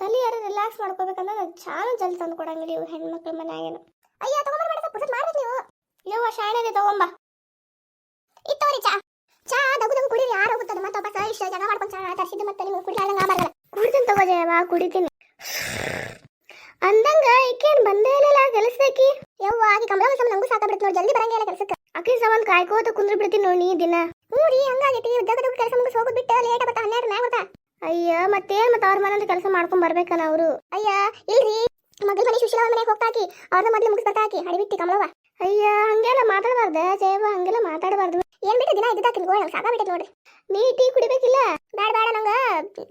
ತಲೆ ಯಾರು ರಿಲ್ಯಾಕ್ಸ್ ಮಾಡ್ಕೋಬೇಕಂದ್ರೆ ನಾನು ಚಾನು ಜಲ್ದಿ ತಂದು ಕೊಡಂಗಿಲ್ಲ ಇವು ಹೆಣ್ಮಕ್ಳ ಮನ್ಯಾಗೇನು. ಅಯ್ಯ ತಗೊಂಬರ್ ಮಾಡಿ ಪುಸ್ತಕ ಮಾಡ್ಬೇಕು ನೀವು. ಯವ್ವ ಶಾಣೆದೆ ತಗೊಂಬ. ಇತ್ತವ್ರಿ ಚಾ. ಚಾ ದಗು ದಗು ಕುಡಿರಿ, ಯಾರು ಹೋಗುತ್ತದೆ ಮತ್ತೆ ಒಬ್ಬ ಇಷ್ಟ ಜಗ ಮಾಡ್ಕೊಂಡು ಚಾ ತರಿಸಿದ್ದು ಮತ್ತೆ ನಿಮ್ಗೆ ಕುಡಿಲಾರ್ದಂಗ ಬರಲ್ಲ ಕುಡಿತೀನಿ ತಗೋ ಜಯವ ಕುಡಿತೀನಿ. ಅಂದಂಗ ಈಕೇನ್ ಬಂದೇ ಇಲ್ಲ ಕೆಲಸಕ್ಕೆ. ಯವ್ವ, ಆಗಿ ಕಮಲ ಸಮ ನಂಗೂ ಸಾಕಾಗ್ಬಿಡುತ್ತೆ ನೋಡಿ, ಜಲ್ದಿ ಬರಂಗಿಲ್ಲ ಕೆಲಸಕ್ಕೆ. ಅಕ್ಕಿ ಸಂಬಂಧ ಕಾಯ್ಕೋತ ಕುಂದ್ರ ಬಿಡ್ತೀನಿ ನೋಡಿ ನೀ ದಿನ. ಹ್ಞೂ ರೀ, ಹಂಗಾಗೈತಿ ದಗ ದಗ ಕೆಲಸ ಮುಗಿಸ್ ಹೋಗೋದು ಬಿಟ್ಟು ಲೇಟ್ ಆಗುತ್ತೆ, ಹನ್ನೆರಡು ಮ್ಯಾಗ ಅಯ್ಯ ಮತ್ತೆ ಮತ್ತೆ ಅವ್ರ ಮನೆಯಿಂದ ಕೆಲಸ ಮಾಡ್ಕೊಂಡ್ ಬರ್ಬೇಕಲ್ಲ ಅವರು? ಅಯ್ಯ ಇಲ್ರಿ. ಮಗಳ ಮನೆ ಸುಶೀಲ ಅವ್ರ ಮನೆಗೆ ಹೋಗ್ತಾಕಿ. ಅವ್ರನ್ನ ಮೊದ್ಲು ಮುಗಿಸ್ ಬರ್ತಾಕಿ ಹಡಿಬಿಟ್ಟಿ ಕಮಲವ್ವ. ಅಯ್ಯ ಹಂಗೆಲ್ಲ ಮಾತಾಡಬಾರ್ದ ಜಯವ್ವ ಹಂಗೆಲ್ಲ ಮಾತಾಡಬಾರ್ದು. ಏನ್ ಬಿಟ್ಟು ದಿನ ಇದ್ದಾಕಿನ ಗೋಳ ಸಾಕಾಗ್ಬಿಟ್ಟೈತಿ ನೋಡ್ರಿ. ನೀ ಟೀ ಕುಡಿಬೇಕಿಲ್ಲ? ಬೇಡ ಬೇಡ ನಂಗ.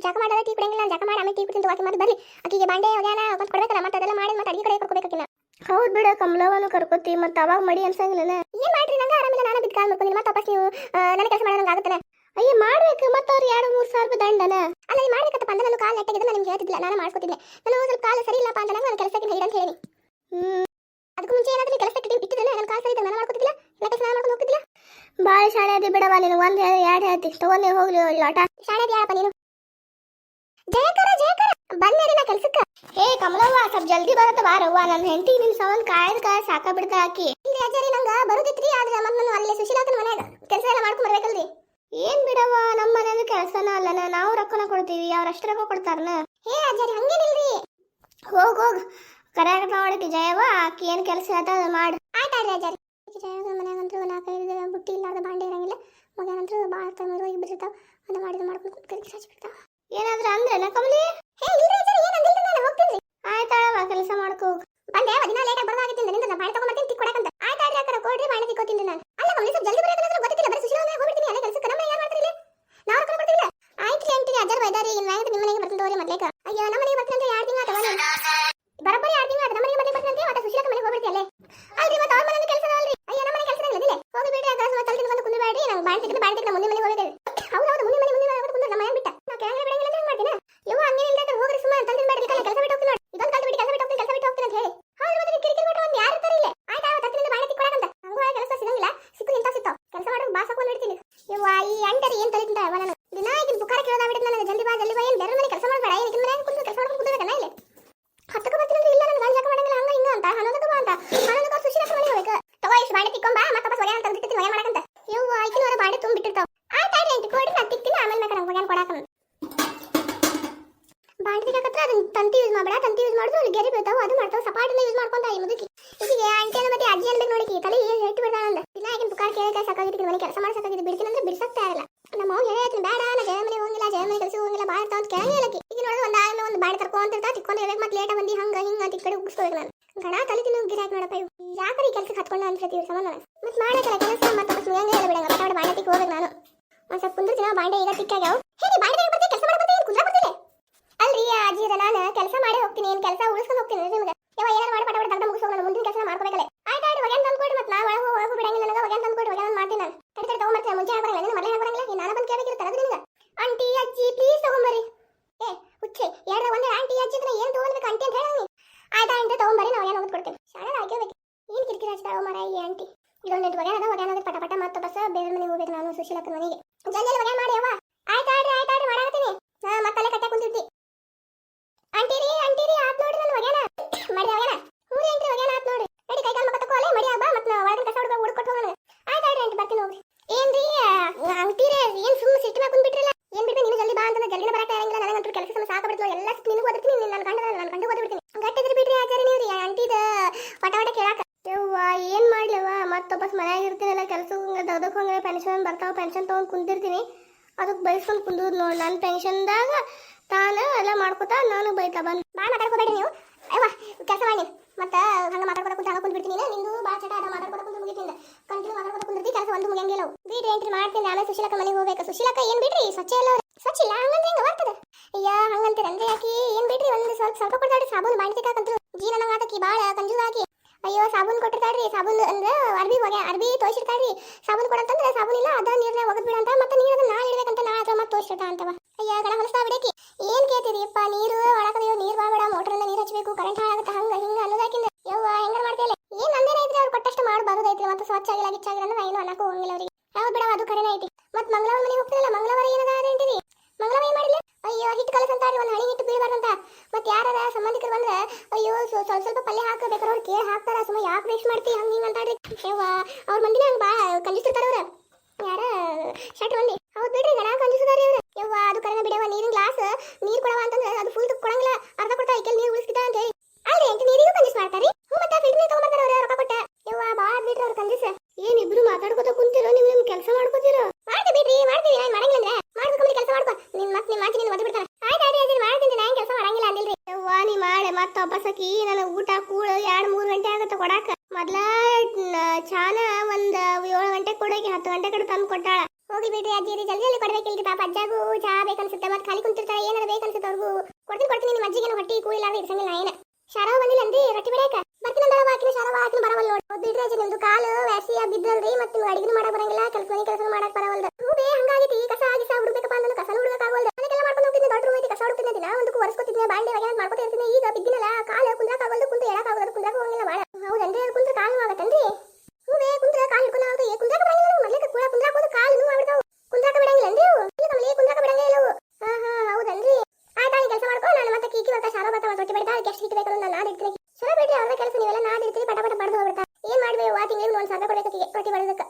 ಜಕ ಮಾಡದ ಟೀ ಕುಡಿಯಂಗಿಲ್ಲ ಜಕ ಮಾಡಿ ಆಮೇಲೆ ಟೀ ಕುಡಿತೀನಿ ವಾಕಿ ಮತ್ತೆ ಬರ್ಲಿ ಆಕಿಗೆ ಬಾಂಡೆ ಒಗ್ಯಾನ ಒಂದು ಕೊಡ್ಬೇಕಲ್ಲ ಮತ್ತೆ ಅದೆಲ್ಲ ಮಾಡಿ ಮತ್ತೆ ಅಡಿಗೆ ಕಡೆ ಕರ್ಕೋಬೇಕಿನ ಹೌದ್ ಬಿಡ ಕಮಲವನು ಕರ್ಕೋತಿ ಮತ್ತೆ ಅವಾಗ ಮಡಿ ಅನ್ಸಂಗಿಲ್ಲ ಏನ್ ಮಾಡ್ರಿ ನಂಗೆ ಆರಾಮಿಲ್ಲ ನಾನು ಬಿದ್ದು ಕಾಲ್ ಮಾಡ್ಕೊಂಡು ಮತ್ತೆ ವಾಪಸ್ ನೀವು ನನ್ನ ಕೆಲಸ ಮಾಡೋದಂಗ ಆಗುತ್ತಲ್ಲ. ಅಯ್ಯ ಮಾಡ್ಬೇಕು ಮತ್ತೆ ಅವ್ರು ಎರಡು ಮೂರು ಸಾವಿರ ರೂಪಾಯಿ ದಂಡನ. ಅಲ್ಲ ನೀವು ಮಾಡ್ಬೇಕಪ್ಪ ಅಂದ್ರೆ ನಾನು ಕಾಲು ನೆಟ್ಟಾಗಿದೆ ನಾನು ನಿಮ್ಗೆ ಹೇಳ್ತಿದ್ದಿಲ್ಲ ನಾನು ಮಾಡ್ಕೊತಿದ್ದೆ. ನಾನು ಸ್ವಲ್ಪ ಕಾಲು ಸರಿ ಇಲ್ಲಪ್ಪ ಅಂತ ನಾನು ಕೆಲಸಕ್ಕೆ ಹೇಳಿ ಅಂತ ಹೇಳಿ. ಅದಕ್ಕೆ ಅದಕ್ಕೂ ಮುಂಚೆ ಏನಾದ್ರೂ ಕೆಲಸಕ್ಕೆ ಇಟ್ಟಿದ್ದೆ ನಾನು ಕಾಲು ಸರಿ ನಾನು ಮಾಡ್ಕೊತಿದ್ದಿಲ್ಲ? ಇಲ್ಲ ಕೆಲಸ ನಾನು ಮಾಡ್ಕೊಂಡು ಹೋಗ್ತಿದ್ದಿಲ್ಲ? ಭಾಳ ಶಾಣೆ ಅದಿ ಬಿಡವ ನೀನು ಒಂದು ಹೇಳಿ ಎರಡು ಹೇಳ್ತಿ. ತಗೊಂಡೇ ಹೋಗ್ಲಿ ಲಾಟ. ಅದಿ ಯಾರಪ್ಪ ನೀನು? ಜಯಕರ ಜಯಕರ! ಬಂದೆ ನಾ ಕೆಲಸಕ್ಕೆ. ಹೇ ಕಮಲವ್ವ ಸ್ವಲ್ಪ ಜಲ್ದಿ ಬರತ್ತ ಬಾರವ್ವ ನನ್ನ ಹೆಂಡತಿ ನಿನ್ ಸಾವನ್ ಕಾಯ್ದ ಕಾಯ ಸಾಕ ಬಿಡ್ತಾ ಹಾಕಿ ಇಲ್ಲಿ ಅಜ್ಜರಿ ನಂಗ ಬರುದಿತ್ರಿ ಆದ್ರೆ ಮತ್ತೆ ನಾನು ಅಲ್ಲಿ ಸುಶೀಲಾತನ ಮನ್ಯಾಗ ಕೆಲಸ ಎಲ್ಲ ಮಾಡ್ಕೊಂಡ್ ಬರ್ಬೇಕಲ್ರಿ ಏನ್ ಬಿಡವ್ವ ನಮ್ಮ ಮನೇಲಿ ಕೆಲಸನ ಅಲ್ಲನ ನಾವು ರೊಕ್ಕನ ಕೊಡ್ತೀವಿ ಅವ್ರ ಅಷ್ಟು ರೊಕ್ಕ ಕೊಡ್ತಾರನ ಹೇ ಅಜ್ಜಾರಿ ಹಂಗೇನಿಲ್ರಿ. ಹೋಗ್ ಹೋಗ್. ಕರ್ನಾಟಕ ಒಳಗೆ ಜಯವ ಆಕಿ ಏನ್ ಕೆಲಸ ಹೇಳ್ತಾ ಅದು ಮಾಡು. ಆಯ್ತಾಯ್ರಿ ಅಜ್ಜರಿ. ಜಯವ್ವ ಮನ್ಯಾಗಂತೂ ನಾಲ್ಕೈದು ಬುಟ್ಟಿ ಇಲ್ಲಾರ್ದ ಬಾಂಡೆ ಇರಂಗಿಲ್ಲ. ಮಗನಂತೂ ಭಾಳ ತಮ್ಮ ಹೋಗಿ ಬಿಟ್ಟಿರ್ತಾವ ಅದ ಮಾಡಿದ ಮಾಡ್ಕೊಂಡು ಕುತ್ಕರಿಗೆ ಸಾಚಿ ಬಿಡ್ತಾವ. ಏನಾದ್ರೂ ಅಂದ್ರೇನ ಕಮಲಿ? ಹೇ ಇಲ್ರಿ ಅಜ್ಜಾರಿ ಏನ್ ಅಂದಿಲ್ಲ ನಾನು? ಹೋಗ್ತೀನಿ. ಆಯ್ತಾಳವ ಕೆಲಸ ಮಾಡ್ಕೋ ಬಂದೆ ದಿನ ಲೇಟ್ ಆಗಿ ನಿಂದ ಬಾಳೆ ತಗೊಂಡ್ಬರ್ತೀನಿ ತಿಕ್ ಕೊಡಕಂತ ಆಯ್ತಾಳ್ರಿ ಅಕ್ಕರ ಕೊಡ್ರಿ ಬಾಳೆ ತಿಕ್ಕೋತೀನಿ ನಾನು ಅಲ್ಲ ಕಮಲಿ ಸ್ವಲ್ಪ ಜಲ್ದಿ ಬರಕ್ಕೆ ಗೊತ್ತಿಲ್ಲ ಬರೀ ಸುಶೀಲ ಮನೆಗೆ ಹೋಗ್ಬಿಡ್ತೀನಿ ಅಲ್ಲೇ ಕೆಲಸಕ್ಕೆ ನಮ್ಮ ಏನ್ ಮಾಡ್ತೀರಿ ಇಲ್ಲಿ ನಾವು ರೊಕ್ಕ ಕೊಡ್ತೀವಿಲ್ಲ ಆಯ್ತು ಅಂತೀನಿ ಅಜ್ಜರ್ ಬೈದಾರಿ ಇನ್ ಮ್ಯಾಗ ನಿಮ್ಮ ಮನೆಗೆ ಬರ್ತೀನಿ ತೋರಿ ಮೊದ್ಲೇಕ ಅಯ್ಯೋ ನಮ್ಮ ಮನೆಗೆ ಬರ್ತೀನಿ ಅಂತ ಎರಡು ತಿಂಗಳ ಆತವ ಬರಬರಿ ಎರಡು ತಿಂಗಳ ಆತ ನಮ್ಮ ಮನೆಗೆ ಮೊದ್ಲೇ ಬರ್ತೀನಿ ಮತ್ತೆ ಸುಶೀಲ ಮನೆಗೆ ಹೋಗ್ಬಿಡ್ತಿ ಅಲ್ಲೇ ಅಲ್ರಿ ಮತ್ತೆ ಅವ್ರ ಮನೆಯಿಂದ ಕೆಲಸ ಅಲ್ರಿ ಅಯ್ಯೋ ನಮ್ಮ ಮನೆ ಕೆಲಸ ಇಲ್ಲ ಹೋಗಿ ಬಿಡ್ರಿ ಅಗ್ಗಾಸ ಮತ್ತೆ ಅಲ್ಲಿ ಬಂದು ಕುಂದು ಬೇಡ್ರಿ ನಂಗೆ ಬಾಳೆ ತಿಕ್ಕಿದ್ರೆ ಬಾಳೆ ತಿಕ್ಕ ಮುಂದೆ ಮನೆಗೆ ಹೋಗಿದ್ದೇವೆ ಹೌದು ಹೌದು ಮುಂದೆ ಮನೆ ಮುಂದೆ ಮನೆ ಕುಂದ್ರೆ ನಮ್ಮ ಮನೆ ಬಿಟ್ಟ ನಾ ಕೆಳಗಡೆ ಬಿಡಂಗಿಲ್ಲ ಅಂತ ಹೆಂಗ್ ಮಾಡ್ತೀನ ಇವ ಹಂಗೇನ್ ಇಲ್ಲ ಹೋಗ್ರಿ ಸುಮ್ಮನೆ ತಂದಿನ ಬೇಡ್ರಿ ಕೆಲಸ ಬಿಟ್ಟು ಹೋಗ್ತೀನಿ ನೋಡಿ ಇದೊಂದು ಕಲ್ತು ಬಿಟ್ಟು ಕೆಲಸ ಬಿಟ್ಟು ಹೋಗ್ತೀನಿ ಕೆಲಸ ಬಿಟ್ಟು ಹೋಗ್ತೀನಿ ಅಂತ ಹೇಳಿ ಹೌದು ಮತ್ತೆ ಕಿರಿಕಿರಿ ಬಿಟ್ಟು ಒಂದು ಯಾರು ಇರ್ತಾರೆ ಇಲ್ಲಿ ಆಯ್ತಾ ತತ್ತಿನಿಂದ ಬಾಳೆ ತಿಕ್ಕೊಳಕಂತ ಹಂಗೂ ಕೆಲಸ ಸಿಗಂಗಿಲ್ಲ ಸಿಕ್ಕು ಇಂತ ಸಿಗ್ತಾವ ಕೆಲಸ ಮಾಡೋದು ಬಾಸ್ ಹಾಕೊಂಡು ಇಡ್ತೀನಿ ಇವ ಈ ಅಂಟರಿ ಏನ್ ತಲೆ ತಿಂತಾವ ನಾನು ದಿನ ಈಗಿನ ಬುಕಾರ ಕೇಳೋದ ಬಿಟ್ಟು ನನಗೆ ಜಲ್ದಿ ಬಾ ಜಲ್ದಿ ಬಾ ಏನ್ ಬೇರೆ ಮನೆ ಕೆಲಸ ಮಾಡಬೇಡ ಏನ್ ಮನೆ ಕುಂತು ಕೆಲಸ ಮಾಡ್ಕೊಂಡು ಕುಂದಿರ್ಬೇಕಲ್ಲ ಇಲ್ಲಿ ಹತ್ತಕ್ಕೆ ಬರ್ತೀನಿ ಇಲ್ಲ ನನ್ನ ಗಂಡ ಮಾಡಂಗಿಲ್ಲ ಹಂಗ ಹಿಂಗ ಅಂತ ಹನ್ನೊಂದಕ್ಕೆ ಬಾ ಅಂತ ಹನ್ನೊಂದಕ್ಕೆ ಸುಶೀಲ ಮನೆ ಹೋಗ್ಬೇಕು ತಗೋ ಇಷ್ಟು ಬಾಳೆ ತಿಕ್ಕೊಂಬ ಮತ್ತೆ ಬಸ್ ಒಗ್ಯಾನ ತಂದು ಬಿಟ್ಟಿರ್ತೀನಿ ಒಗ್ಯಾನ ಮಾಡಕಂತ ಇವು ಆಯ್ಕಿನವರ ಬಾಳೆ ತುಂಬ ಬಿಟ್ಟಿರ್ತಾವ ಆಯ್ತಾಯ್ತು ಆಂಟಿ ಕೊಡಿ ನಾ ತಿಕ್ತೀನಿ ಆಮೇಲೆ ಬೇಕಾರೆ ನಂಗೆ ಒಗ್ಯಾನ ಕೊಡಾಕ ಬಾಂಡೆ ತಿಕ್ಕಕತ್ರ ಅದನ್ನ ತಂತಿ ಯೂಸ್ ಮಾಡಬೇಡ, ತಂತಿ ಯೂಸ್ ಮಾಡಿದ್ರೆ ಅಲ್ಲಿ ಗೆರೆ ಬೀಳ್ತಾವ, ಅದು ಮಾಡ್ತಾವ ಸಪಾಟಿಂದ ಯೂಸ್ ಮಾಡ್ಕೊಂತ ಈ ಮುದುಕಿ. ಈಗಿಗೆ ಆಂಟಿ ಮತ್ತೆ ಅಜ್ಜಿ ಅನ್ಬೇಕು ನೋಡಿ ತಲೆ ಹೆಟ್ಟು ಬಿಡ್ತಾನಂದ ದಿನ ಆಗಿನ ಬುಕಾರ ಕೇಳಿದ್ರೆ ಸಾಕಾಗಿದ್ದು ಮನೆ ಕೆಲಸ ಮಾಡಿ ಸಾಕಾಗಿದ್ದು ಬಿಡ್ತೀನಿ ಅಂದ್ರೆ ಬಿಡ್ಸಕ್ತಾ ಇರಲ್ಲ ನಮ್ಮ ಅವ್ವ ಹೇಳ್ತೀನಿ ಬೇಡ ನಾ ಜಯ ಮನೆ ಹೋಗಿಲ್ಲ ಜಯ ಮನೆ ಕೆಲಸ ಹೋಗಿಲ್ಲ ಬಾಳ ಅಂತ ಕೇಳಂಗಿಲ್ಲ ಆಕಿ. ಈಗ ನೋಡಿದ್ರೆ ಒಂದು ಆಗ ಒಂದು ಬಾಡಿ ತರ್ಕೊಂತಿರ್ತಾ ತಿಕ್ಕೊಂಡು ಇರ್ಬೇಕು ಮತ್ತೆ ಲೇಟಾ ಬಂದು, ಹಂಗ, ಹಿಂಗ ಅಂತ ಈ ಕಡೆ ಉಗಿಸ್ಕೋಬೇಕು ನಾನು. ಗಣ ತಲೆ ತಿನ್ನು ಗಿರಾಕ್ ನೋಡಪ್ಪ ಇವು ಯಾಕರಿ ಕೆಲಸಕ್ಕೆ ಹತ್ಕೊಂಡು ಅನ್ಸತಿ ಇವ್ರ ಸಂಬಂಧ ಮತ್ತೆ ಮಾಡಕ್ಕಲ್ಲ ಕೆಲಸ ಮತ್ತೆ ಹೇಳಬೇಡ ಇಲ್ಲ ಬಿಡಂಗ ಬಾಂಡೆ ತಿಕ್ಕ ಹೋಗ್ಬೇಕು ನಾನು. ಒಂದು ಸ್ವಲ್ಪ ಕುಂದ್ರತಿನ ಬಾಂಡೆ ಈಗ ತಿಕ್ಕಾಗ್ಯಾವ. ಹೇಳಿ ಬಾಂಡೆ ಬರ್ತೀನಿ ಕೆಲಸ ಮಾಡಿ ಬರ್ತೀನಿ ಕುಂದ್ರ ಬರ್ತೀನಿ ಅದ ನಾನು ಕೆಲಸ ಮಾಡಿ ಹೋಗ್ತೀನಿ, ಏನು ಕೆಲಸ ಉಳಿಸ್ಕೊಂಡು ಹೋಗ್ತೀನಿ ನಿಮ್ಗೆ. ಯಾವ ಏನಾರು ಮಾಡಿ ಪಟ ಪಟ ತಗ್ದ ಮುಗಿಸೋ ನಾನು ಮುಂದಿನ ಕೆಲಸ ಮಾಡ್ಕೋಬೇಕಲ್ಲ ಆಯ್ತು ಆಯ್ತು ಒಗ್ಯಾನ್ ತಂದ್ಕೊಡ್ರಿ ಮತ್ತೆ ನಾ ಒಳಗೆ ಹೋಗಿ ಬಿಡಂಗಿಲ್ಲ ನನಗೆ ಒಗ್ಯಾನ್ ಕೊಡಿ ಒಗ್ಯಾನ್ ಮಾಡ್ತೀನಿ ನಾನು. ತಡಿ ತಡಿ ತಗೊಂಬರ್ತೀನಿ ಮುಂಚೆ ಬರಂಗಿಲ್ಲ ನಿನ್ನ ಮೊದಲೇ ಈ ನಾನು ಬಂದು ಕೇಳಬೇಕಿಲ್ಲ ತಗದು ನಿಮ್ಗೆ ಆಂಟಿ ಅಜ್ಜಿ ಪ್ಲೀಸ್ ತಗೊಂಬರಿ ಏ, ಹುಚ್ಚೆ ಎರಡು ಒಂದೇ ಆಂಟಿ ಅಜ್ಜಿ ಅಂದ್ರೆ ಏನು ತಗೊಂಡ್ಬೇಕು ಆಂಟಿ ಅಂತ ಹೇಳಿ ಆಯ್ತಾ ಆಂಟಿ ತಗೊಂಬರಿ ನಾವು ಒಗ್ಯಾನ್ ಕೊಡ್ತೇವೆ ಶಾಲೆ ಆಗಿರ್ಬೇಕು ಏನು ಕಿರಿಕಿರಿ ಹಚ್ತಾವ ಮರ ಈ ಆಂಟಿ ಇದೊಂದು ಒಗ್ಯಾನ ಅದ ಒಗ್ಯಾನ ಪಟ ಪಟ ಮತ್ತೆ ಬಸ್ ಬೇರೆ ಮನೆಗೆ ಹೋಗ್ಬೇಕು ನಾನು ಸುಶೀಲಕ್ಕ ಮನೆಗೆ. ಜಲ್ದಿ ಒಗ್ಯಾನ್ ಮಾಡಿ ಅವ್ವ ಆಯ್ತು ಆಡ್ರಿ ಆಯ್ತು ಆಡ್ರಿ ಮಾಡಾಕತ್ತೀನಿ ನಾ ಮತ್ತಲ್ಲೇ ಕಟ್ಟ ಕುಂತಿದ್ದಿ ಅಂಟಿರಿ ಅಂಟಿರಿ ಆತ್ ನೋಡ್ರಿ ನನ್ನ ಒಗ್ಯಾನ ಮಾಡಿ ಒಗ್ಯಾನ ಹ್ಞೂ ರೀ ಅಂಟಿ ಒಗ್ಯಾನ ಆತ್ ನೋಡ್ರಿ ನಡಿ ಕೈ ಕಾಲು ಮಕ್ಕ ತಕೋಲೆ ಮಡಿ ಹಬ್ಬ ಮತ್ತೆ ಒಳಗಿನ ಕಸ ಹುಡುಗ ಹುಡುಕೊಟ್ಟು ಹೋಗೋಣ ಆಯ್ತು ಆಯ್ತು ಅಂಟಿ ಬರ್ತೀನಿ ಹೋಗ್ರಿ ಏನ್ರಿ ಅಂಟಿರಿ ಏನ್ ಸುಮ್ಮನೆ ಸಿಟ್ಟು ಮಾಡ್ಕೊಂಡು ಬಿಟ್ರಲ್ಲ ಏನ್ ಬಿಡ್ಬೇಕು ನೀನು ಜಲ್ದಿ ಬಾ ಅಂತ ಜಲ್ದಿನ ಬರಕ್ಕೆ ಆಗಂಗಿಲ್ಲ ನನಗಂತೂ ಕೆಲಸ ಸಮ ಸಾಕಾಗ್ಬಿಡ್ತು ಎಲ್ಲ ನಿನಗೂ ಓದಿರ್ತೀನಿ ನಿನ್ನ ನನ್ನ ಗಂಡ ನನ್ನ ಗಂಡ ಓದ್ಬಿಡ್ತೀನಿ ಗಟ್ಟಿದ್ರಿ ಬಿಡ್ರಿ ಆಚಾರಿ ನೀವು ರೀ ಅಂಟಿದ ಪಟ ಪಟ ಕೇಳಾಕ. ಯವ್ವ, ಏನ್ ಮಾಡ್ಲವ ಮತ್ತೊಬ್ಬಸ್ ಮನ್ಯಾಗ ಇರ್ತೀನಲ್ಲ ಕೆಲ್ಸಕ್ಕೆ ದಗದಕ್ಕೆ ಪೆನ್ಷನ್ ಬರ್ತಾವ ಪೆನ್ಷನ್ ತಗೊಂಡ್ ಕುಂತಿರ್ತೀನಿ ಅದಕ್ಕೆ ಬೈಸ್ಕೊಂಡು ಕುಂದೂದ್ ನೋಡಿ ನನ್ನ ಪೆನ್ಷನ್ದಾಗ ತಾನ ಎಲ್ಲ ಮಾಡ್ಕೊತಾ ನಾನು ಬೈತಾ ಬಂದು. ಭಾಳ ಮಾತಾಡ್ಕೋಬೇಡಿ ನೀವು. ಅಯ್ಯವ್ವ ಕೆಲಸ ಮಾಡಿ ಮತ್ತೆ ಹಂಗೆ ಮಾತಾಡ್ಕೊತ ಕುಂತ ಹಂಗೆ ಕುಂದ್ಬಿಡ್ತೀನಿ ನಿಂದು ಭಾಳ ಚಟ ಅದ ಮಾತಾಡ್ಕೊತ ಕುಂತು ಮುಗಿತಿಂದ ಕಂಟಿನ್ಯೂ ಮಾತಾಡ್ಕೊತ ಕುಂದಿರ್ತಿ, ಕೆಲಸ ಒಂದು ಮುಗಿಯಂಗಿಲ್ಲ. ಬಿಡ್ರಿ ಎಂಟ್ರಿ ಮಾಡ್ತೀನಿ, ಆಮೇಲೆ ಸುಶೀಲಕ್ಕ ಮನೆಗೆ ಹೋಗ್ಬೇಕು. ಸುಶೀಲಕ್ಕ ಏನ್ ಬಿಡ್ರಿ? ಸ್ವಚ್ಛ ಅವ್ರು. ಸ್ವಚ್ಛ ಇಲ್ಲ, ಹಂಗಂದ್ರೆ ಹೆಂಗ ಬರ್ತದ? ಅಯ್ಯ, ಹಂಗಂತೀರ ಅಂದ್ರೆ ಯಾಕೆ? ಏನ್ ಬಿಡ್ರಿ? ಒಂದು ಸ್ವಲ್ಪ ಸ್ವಲ್ಪ ಕೊಡ್ತಾಡ್ರಿ ಸಾಬೂನು ಬಾಣಿ ಜೀ ಜೀನ ನಂಗೆ ಆತಕಿ ಭಾಳ ಕಂಜೂಸ್ ಹಾಕಿ. ಅಯ್ಯೋ, ಸಾಬೂನ್ ಕೊಟ್ಟಿರ್ತಾಳ್ರಿ, ಸಾಬೂನ್ ಅಂದ್ರೆ ಅರ್ಬಿ ಒಗೆ ಅರ್ಬಿ ತೋರಿಸಿರ್ತಾಳ್ರಿ. ಸಾಬೂನ್ ಕೊಡಂತಂದ್ರೆ ಸಾಬೂನ್ ಇಲ್ಲ ಅದ ನೀರ್ನ ಒಗದ್ ಬಿಡಂತ ಮತ್ತೆ ನೀರು ನಾ ಇಡ್ಬೇಕಂತ ನಾ ಅದ್ರ ಮತ್ತೆ ತೋರಿಸಿರ್ತಾ ಅಂತವ. ಅಯ್ಯ ಗಣ ಹೊಲಸ್ತಾ ಬಿಡಕಿ. ಏನ್ ಕೇಳ್ತಿದೀಯಪ್ಪ, ನೀರು ಒಳಕದೆಯೋ ನೀರ್ ಮೋಟರ್ ಅಲ್ಲಿ ನೀರ್ ಹಚ್ಚಬೇಕು ಕರೆಂಟ್ ಹಾಳಾಗುತ್ತೆ, ಹಂಗ, ಹಿಂಗ ಅನ್ನೋದಕ್ಕಿಂತ ಯವ್ವ ಹೆಂಗ ಮಾಡ್ತೀಯಲ್ಲ ಏನ್ ಅಂದೇನೆ ಇದ್ರೆ ಅವ್ರು ಕೊಟ್ಟಷ್ಟು ಮಾಡಬಾರ್ದು ಐತ್ರಿ ಮತ್ತೆ ಸ್ವಚ್ಛ ಆಗಿಲ್ಲ ಗಿಚ್ಚಾಗಿಲ್ಲ ಅಂದ್ರೆ ಏನು ಅನ್ನಕ್ಕೂ ಹೋಗಿಲ್ಲ ಅವ್ರಿಗೆ. ಹೌದು ಬಿಡವ ಅದು ಕರೆನೇ ಐತಿ ಮತ್ತೆ ಮಂಗಳವಾರ ಮನೆಗೆ ಹೋಗ್ತಿರಲ್ಲ ಮಂಗಳವಾರ ಏನದ ಅದೇಂಟಿರಿ ಮಂಗಳವಾರ ಏನ್ ಮಾಡಿಲ್ಲ ಅಯ್ಯೋ ಹಿಟ್ಟು ಕಲಸಂತಾರಿ ಒಂದು ಹಣಿ ಹಿಟ್ಟು ಬೀಳಬಾರ್ದಂತ ಮತ್ತೆ ಯಾರ ಸಂಬಂಧಿಕರು ಬಂದ್ರೆ ಅಯ್ಯೋ ಸ್ವ- ಸ್ವಲ್ಪ ಸ್ವಲ್ಪ ಪಲ್ಯ ಹಾಕಬೇಕಾದ್ರೆ ಅವ್ರು ಕೇಳಿ ಹಾಕ್ತಾರ ಸುಮ್ಮ ಯಾಕೆ ವೇಸ್ಟ್ ಮಾಡ್ತಿ, ಹಂಗ ಹಿಂಗೆ ಯವ್ವ, ಅವ್ರ ಮಂದಿನ ಹಂಗೆ ಬಾ ಕಂಜಿಸ್ತಿರ್ತಾರ ಅವ್ರ. ಯಾರ ಶರ್ಟ್ ಮಂದಿ ಹೌದ್ ಬಿಡ್ರಿ, ಗಣ ಕಂಜಿಸ್ತಾರ ಅವ್ರ. ಯವ್ವ, ಅದು ಕರೆನ ಬಿಡವ ನೀರಿನ ಗ್ಲಾಸ್ ನೀರು ಕೊಡವ ಅಂತಂದ್ರೆ ಅದು ಫುಲ್ ಕೊಡಂಗಿಲ್ಲ. ಅರ್ಧ ಕೊಡ್ತಾ ಈಕೆಲ್ ನೀರು ಉಳಿಸ್ಕಿದ ಅಂತ ಹೇಳಿ. ಅಲ್ರಿ ಅಂತ ನೀರಿಗೂ ಕಂಜಿಸ್ ಮಾಡ್ತಾರಿ? ಹ್ಞೂ ಮತ್ತೆ ಫಿಲ್ಮ್ ತೊಗೊಂಡ್ಬರ್ತಾರೆ ಅವ್ರು ರೊಕ್ಕ ಕೊಟ್ಟ? ಯವ್ವ ಬಾ ಬಿಡ್ರಿ ಅವ್ರು ಕಂಜಿಸ್ ಏನಿಬ್ರು ಮಾತಾಡ್ಕೋತ ಆಗತ್ತೆ ಕೊಡಾಕ. ಮೊದ್ಲ ಚಾನ ಒಂದ್ ಏಳು ಗಂಟೆ ಕೊಡೋಕೆ ಹತ್ತು ಗಂಟೆ ಕಡೆ ತಂದು ಕೊಟ್ಟಾಳ. ಹೋಗಿ ಬಿಡ್ರಿ ಅಜ್ಜಿ ಜಲ್ದಿ ಜಲ್ದಿ ಕೊಡ್ಬೇಕಿಲ್ರಿ ಪಾಪ. ಅಜ್ಜಾಗೂ ಚಾ ಬೇಕನ್ಸುತ್ತೆ, ಮತ್ತೆ ಖಾಲಿ ಕುಂತಿರ್ತಾರೆ ಏನಾರ ಬೇಕನ್ಸುತ್ತೆ ಅವ್ರಿಗೂ. ಕೊಡ್ತೀನಿ ಕೊಡ್ತೀನಿ ನಿಮ್ಮ ಅಜ್ಜಿಗೆ ಹೊಟ್ಟಿ ಕೂಳಿಲ್ಲ ಇರ್ಸಂಗಿಲ್ಲ ಏನ? ಶಾರವ ಬಂದಿಲ್ಲ ಅಂದ್ರಿ ರೊಟ್ಟಿ ಬಿಡಾಕ? ಬರ್ತೀನಿ ಅಂದ್ರೆ ಹಾಕಿನ ಶಾರವ ಹಾಕಿನ ಬರವಲ್ಲ ನೋಡಿ. ಹೋದ್ ಬಿಡ್ರಿ ಅಜ್ಜಿ, ನಿಮ್ದು ಕಾಲು ವ್ಯಾಸಿ ಬಿದ್ದಲ್ರಿ, ಮತ್ತೆ ನೀವು ಅಡಿಗೆ ಮಾಡಕ್ ಬರಂಗಿಲ್ಲ, ಕೆಲಸ ಮನೆ ಕೆಲಸ ಮಾಡಕ್ ಬರವಲ್ದು. ಹೂವೇ ಹಂಗಾಗಿತಿ ಕಸ ಆಗಿಸ ಹುಡುಬೇಕಪ್ಪ ಅಂದ್ರೆ ಕಸ ಹುಡುಗಕ್ಕಾಗವಲ್ದು ಅದಕ್ಕೆಲ್ಲ ಮಾಡ್ಕೊಂಡು ಹೋಗ್ತೀನಿ ದೊಡ್ಡ ರೂಮ್ ಐತಿ, ಕಸ ಹುಡುಕ್ತಿದ್ದೆ ದಿನ ಒಂದಕ್ಕೂ ಒರೆಸ್ಕೊತಿದ್ದೆ ಬಾಂಡೆ ಒಳಗೆ ಮಾಡ್ಕೊತ ಇರ್ತೀನಿ ಈಗ ಬಿದ್ದಿನಲ್ಲ, ಕಾಲು ಹೇಳಕ್ಕಾಗಲ್ಲ ಕುಂದ್ರಕ್ಕೆ ಹೋಗಂಗಿಲ್ಲ ಭಾಳ ಹೌದನ್ರಿ ಅದು ಕುಂತ್ರ ಕಾಲು ಆಗತ್ತನ್ರಿ ಹ್ಞೂ ಬೇ ಕುಂತ್ರ ಕಾಲು ಹಿಡ್ಕೊಂಡು ಆಗ ಏ ಕುಂದ್ರಕ್ಕೆ ಬರಂಗಿಲ್ಲ ನಂಗೆ ಮೊದ್ಲೇ ಕೂಡ ಕುಂದ್ರಾಕ ಹೋದ ಕಾಲು ನೋವು ಆಗ್ಬಿಡ್ತಾವು. ಕುಂದ್ರಾಕ ಬಿಡಂಗಿಲ್ಲ ಅನ್ರಿ ಅವು? ಇಲ್ಲ ಕಮಲಿ, ಕುಂದ್ರಾಕ ಬಿಡಂಗಿಲ್ಲ ಅವು. ಹಾ ಹಾ, ಹೌದನ್ರಿ? ಆಯ್ತಾ ಕೆಲಸ ಮಾಡ್ಕೊ. ನಾನು ಮತ್ತೆ ಕೀಕಿ ಬರ್ತಾ ಶಾರ ಬರ್ತಾ ರೊಟ್ಟಿ ಬಿಡ್ತಾ ಎಷ್ಟು ಹಿಟ್ಟು ಬೇಕು ನಾನು ಇಡ್ತೀನಿ ಚಲೋ ಬಿಡ್ರಿ, ಅವ್ರ ಕೆಲಸ ನೀವೆಲ್ಲ ನಾಡ್ ಇಡ್ತೀರಿ ಪಟ ಪಟ ಬಡ್ದು ಹೋಗ್ಬಿಡ್ತಾ. ಏನ್ ಮಾಡ್ಬೇಕು, ಆ ತಿಂಗಳಿಗೆ ಒಂದು ಸಾವಿರ ಕೊಡಬೇಕು ರೊಟ್ಟಿ ಬಡೋದಕ್ಕೆ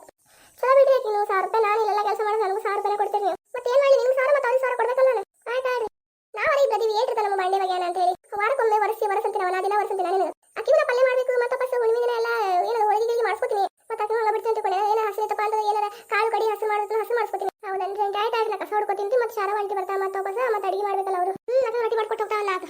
ಚಲೋ ಬಿಡ್ರಿ ಆಕಿ ನೀವು ಸಾವಿರ ರೂಪಾಯಿ ನಾನು ಇಲ್ಲೆಲ್ಲ ಕೆಲಸ ಮಾಡೋದು, ನನಗೂ ಸಾವಿರ ರೂಪಾಯಿ ಕೊಡ್ತೀರಿ ನೀವು. ಮತ್ತೆ ಏನ್ ಮಾಡಿ ನಿಮ್ಗೆ ಸಾವಿರ ಮತ್ತೆ ಅವ್ರಿಗೆ ಸಾವಿರ ಕೊಡ್ಬೇಕಲ್ಲ ನಾನು. ಆಯ್ತಾ ಆಡ್ರಿ ನಾವು ಅಡಿಗೆ ಬದೀವಿ. ಏಟಿರ್ತ ನಮ್ಮ ಬಂಡೆ ಬಗ್ಗೆ ಅಂತ ಹೇಳಿ. ವಾರಕ್ಕೊಮ್ಮೆ ವರ್ಷಿ ವರ್ಷಂತೀನಿ ಅವನ ದಿನ ನಾನು? ಪಲ್ಯ ಮಾಡ್ಬೇಕು, ಮತ್ತೆ ಫಸ್ಟ್ ಹುಣ್ಣಿಮೆ ದಿನ ಎಲ್ಲ ಏನೋ ಹೋಳಿಗೆ ಗಿಳಿಗೆ ಮಾಡಿಸ್ಕೊತೀನಿ. ಮತ್ತೆ ಅದನ್ನ ಹಂಗ ಬಿಡ್ತೀನಿ ಅಂತಕೊಂಡೆ. ಏನೋ ಹಸಿ ತಪ್ಪ ಏನಾರ ಕಾಳು ಕಡಿ ಹಸಿ ಮಾಡೋದು ಹಸಿ ಮಾಡಿಸ್ಕೊತೀನಿ. ಹೌದನ್ರಿ ಆಯ್ತು ಆಯ್ತು ಕಸ ಹೊಡ್ಕೊತೀನಿ ಮತ್ತೆ ಶಾರ ವಾಂಟಿ ಬರ್ತಾ ಮತ್ತೆ ವಾಪಸ್, ಮತ್ತೆ ಅಡಿಗೆ ಮಾಡ್ಬೇಕಲ್ಲ ಅವರು. ಹ್ಮ್, ಅದನ್ನ ರೊಟ್ಟಿ ಮಾಡ್ಕೊಟ್ಟು ಹೋಗ್ತಾವಲ್ಲ ಅದು.